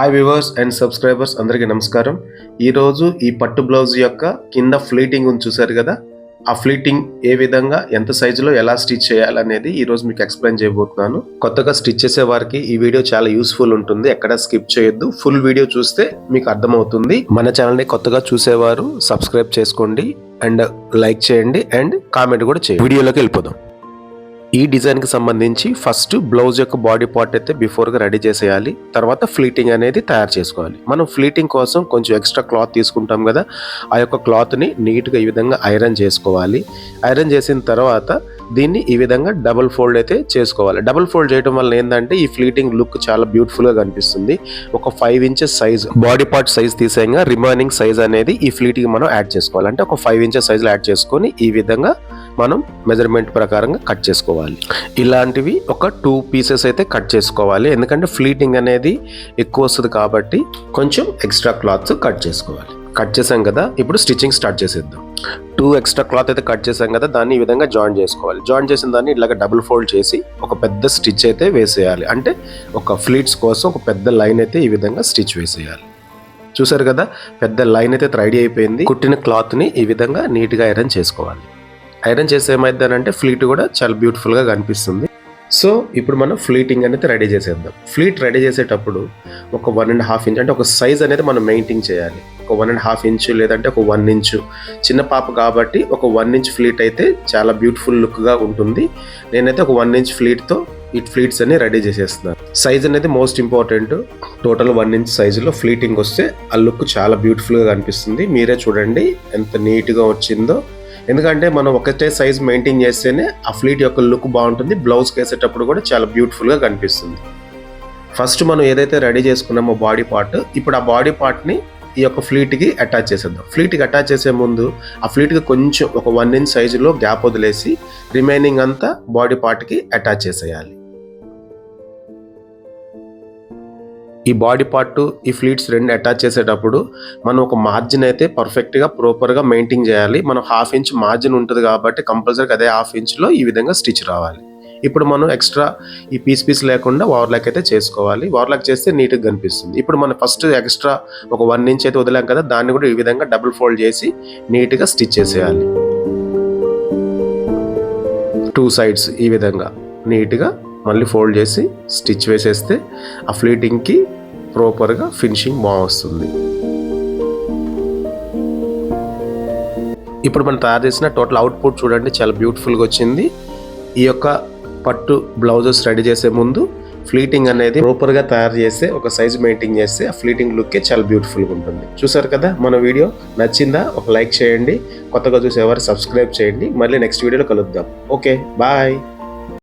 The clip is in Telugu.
హాయ్ వ్యూవర్స్ అండ్ సబ్స్క్రైబర్స్ అందరికీ నమస్కారం. ఈరోజు ఈ పట్టు బ్లౌజ్ యొక్క కింద ఫ్లీటింగ్ ఉంది చూసారు కదా? ఆ ఫ్లీటింగ్ ఏ విధంగా ఎంత సైజులో ఎలా స్టిచ్ చేయాలనేది ఈరోజు మీకు ఎక్స్ప్లెయిన్ చేయబోతున్నాను. కొత్తగా స్టిచ్ చేసే వారికి ఈ వీడియో చాలా యూస్ఫుల్ ఉంటుంది. ఎక్కడ స్కిప్ చేయొద్దు. ఫుల్ వీడియో చూస్తే మీకు అర్థమవుతుంది. మన ఛానల్ని కొత్తగా చూసేవారు సబ్స్క్రైబ్ చేసుకోండి. అండ్ లైక్ చేయండి. అండ్ కామెంట్ కూడా చేయండి. వీడియోలోకి వెళ్ళిపోదాం. ఈ డిజైన్కి సంబంధించి ఫస్ట్ బ్లౌజ్ యొక్క బాడీ పార్ట్ అయితే బిఫోర్గా రెడీ చేసేయాలి. తర్వాత ఫ్లీటింగ్ అనేది తయారు చేసుకోవాలి. మనం ఫ్లీటింగ్ కోసం కొంచెం ఎక్స్ట్రా క్లాత్ తీసుకుంటాం కదా ఆ యొక్క క్లాత్ని నీట్గా ఈ విధంగా ఐరన్ చేసుకోవాలి. ఐరన్ చేసిన తర్వాత దీన్ని ఈ విధంగా డబుల్ ఫోల్డ్ అయితే చేసుకోవాలి. డబుల్ ఫోల్డ్ చేయడం వల్ల ఏంటంటే ఈ ఫ్లీటింగ్ లుక్ చాలా బ్యూటిఫుల్గా కనిపిస్తుంది. ఒక five inches size body part size తీసేయంగా remaining size అనేది ఈ ఫ్లీటింగ్ మనం యాడ్ చేసుకోవాలి. అంటే ఒక ఫైవ్ ఇంచెస్ సైజులో యాడ్ చేసుకొని ఈ విధంగా మనం మెజర్మెంట్ ప్రకారంగా కట్ చేసుకోవాలి. ఇలాంటివి ఒక టూ పీసెస్ అయితే కట్ చేసుకోవాలి. ఎందుకంటే ఫ్లీటింగ్ అనేది ఎక్కువ వస్తుంది కాబట్టి కొంచెం ఎక్స్ట్రా క్లాత్స్ కట్ చేసుకోవాలి. కట్ చేసాం కదా ఇప్పుడు స్టిచ్చింగ్ స్టార్ట్ చేసేద్దాం. టూ ఎక్స్ట్రా క్లాత్ అయితే కట్ చేసాం కదా దాన్ని ఈ విధంగా జాయిన్ చేసుకోవాలి. జాయిన్ చేసిన దాన్ని ఇలాగ డబుల్ ఫోల్డ్ చేసి ఒక పెద్ద స్టిచ్ అయితే వేసేయాలి. అంటే ఒక ఫ్లీట్స్ కోసం ఒక పెద్ద లైన్ అయితే ఈ విధంగా స్టిచ్ వేసేయాలి. చూసారు కదా పెద్ద లైన్ అయితే రెడీ అయిపోయింది. కుట్టిన క్లాత్ని ఈ విధంగా నీట్గా ఐరన్ చేసుకోవాలి. ఐరన్ చేసి ఏమైందనంటే ఫ్లీట్ కూడా చాలా బ్యూటిఫుల్గా కనిపిస్తుంది. సో ఇప్పుడు మనం ఫ్లీటింగ్ అనేది రెడీ చేసేద్దాం. ఫ్లీట్ రెడీ చేసేటప్పుడు ఒక వన్ అండ్ హాఫ్ ఇంచ్ అంటే ఒక సైజ్ అనేది మనం మెయింటైన్ చేయాలి. ఒక వన్ అండ్ హాఫ్ ఇంచు లేదంటే ఒక వన్ ఇంచు. చిన్న పాప కాబట్టి ఒక వన్ ఇంచ్ ఫ్లీట్ అయితే చాలా బ్యూటిఫుల్ లుక్గా ఉంటుంది. నేనైతే ఒక వన్ ఇంచ్ ఫ్లీట్తో ఈ ఫ్లీట్స్ అన్ని రెడీ చేసేస్తున్నాను సైజ్ అనేది most important. Total one inch సైజులో ఫ్లీటింగ్ వస్తే ఆ లుక్ చాలా బ్యూటిఫుల్గా కనిపిస్తుంది. మీరే చూడండి ఎంత నీట్గా వచ్చిందో. ఎందుకంటే మనం ఒకటే సైజ్ మెయింటైన్ చేస్తేనే ఆ ఫ్లీట్ యొక్క లుక్ బాగుంటుంది. బ్లౌజ్కి వేసేటప్పుడు కూడా చాలా బ్యూటిఫుల్గా కనిపిస్తుంది. ఫస్ట్ మనం ఏదైతే రెడీ చేసుకున్నామో బాడీ పార్ట్ ఇప్పుడు ఆ బాడీ పార్ట్ని ఈ యొక్క ఫ్లీట్కి అటాచ్ చేసేద్దాం. ఫ్లీట్కి అటాచ్ చేసే ముందు ఆ ఫ్లీట్కి కొంచెం ఒక వన్ ఇంచ్ సైజులో గ్యాప్ వదిలేసి రిమైనింగ్ అంతా బాడీ పార్ట్కి అటాచ్ చేసేయాలి. ఈ బాడీ పార్ట్ ఈ ఫ్లీట్స్ రెండు అటాచ్ చేసేటప్పుడు మనం ఒక మార్జిన్ అయితే పర్ఫెక్ట్గా ప్రాపర్గా మెయింటైన్ చేయాలి. మనం హాఫ్ ఇంచ్ మార్జిన్ ఉంటుంది కాబట్టి కంపల్సరీగా అదే హాఫ్ ఇంచ్లో ఈ విధంగా స్టిచ్ రావాలి. ఇప్పుడు మనం ఎక్స్ట్రా ఈ పీస్ పీస్ లేకుండా వార్లాక్ అయితే చేసుకోవాలి. వార్లాక్ చేస్తే నీట్గా కనిపిస్తుంది. ఇప్పుడు మనం ఫస్ట్ ఎక్స్ట్రా ఒక వన్ ఇంచ్ అయితే వదిలాం కదా దాన్ని కూడా ఈ విధంగా డబుల్ ఫోల్డ్ చేసి నీట్గా స్టిచ్ చేసేయాలి. టూ సైడ్స్ ఈ విధంగా నీట్గా మళ్ళీ ఫోల్డ్ చేసి స్టిచ్ వేసేస్తే ఆ ఫ్లీటింగ్కి ప్రాపర్గా ఫినిషింగ్ బాగా వస్తుంది ఇప్పుడు మనం తయారు చేసిన టోటల్ అవుట్పుట్ చూడండి చాలా బ్యూటిఫుల్గా వచ్చింది. ఈ యొక్క పట్టు బ్లౌజెస్ రెడీ చేసే ముందు ఫ్లీటింగ్ అనేది ప్రాపర్గా తయారు చేస్తే ఒక సైజ్ మెయింటైన్ చేస్తే ఆ ఫ్లీటింగ్ లుక్కే చాలా బ్యూటిఫుల్గా ఉంటుంది. చూసారు కదా మన వీడియో నచ్చిందా? ఒక లైక్ చేయండి. కొత్తగా చూసేవారు సబ్స్క్రైబ్ చేయండి. మళ్ళీ నెక్స్ట్ వీడియోలో కలుద్దాం. Okay bye.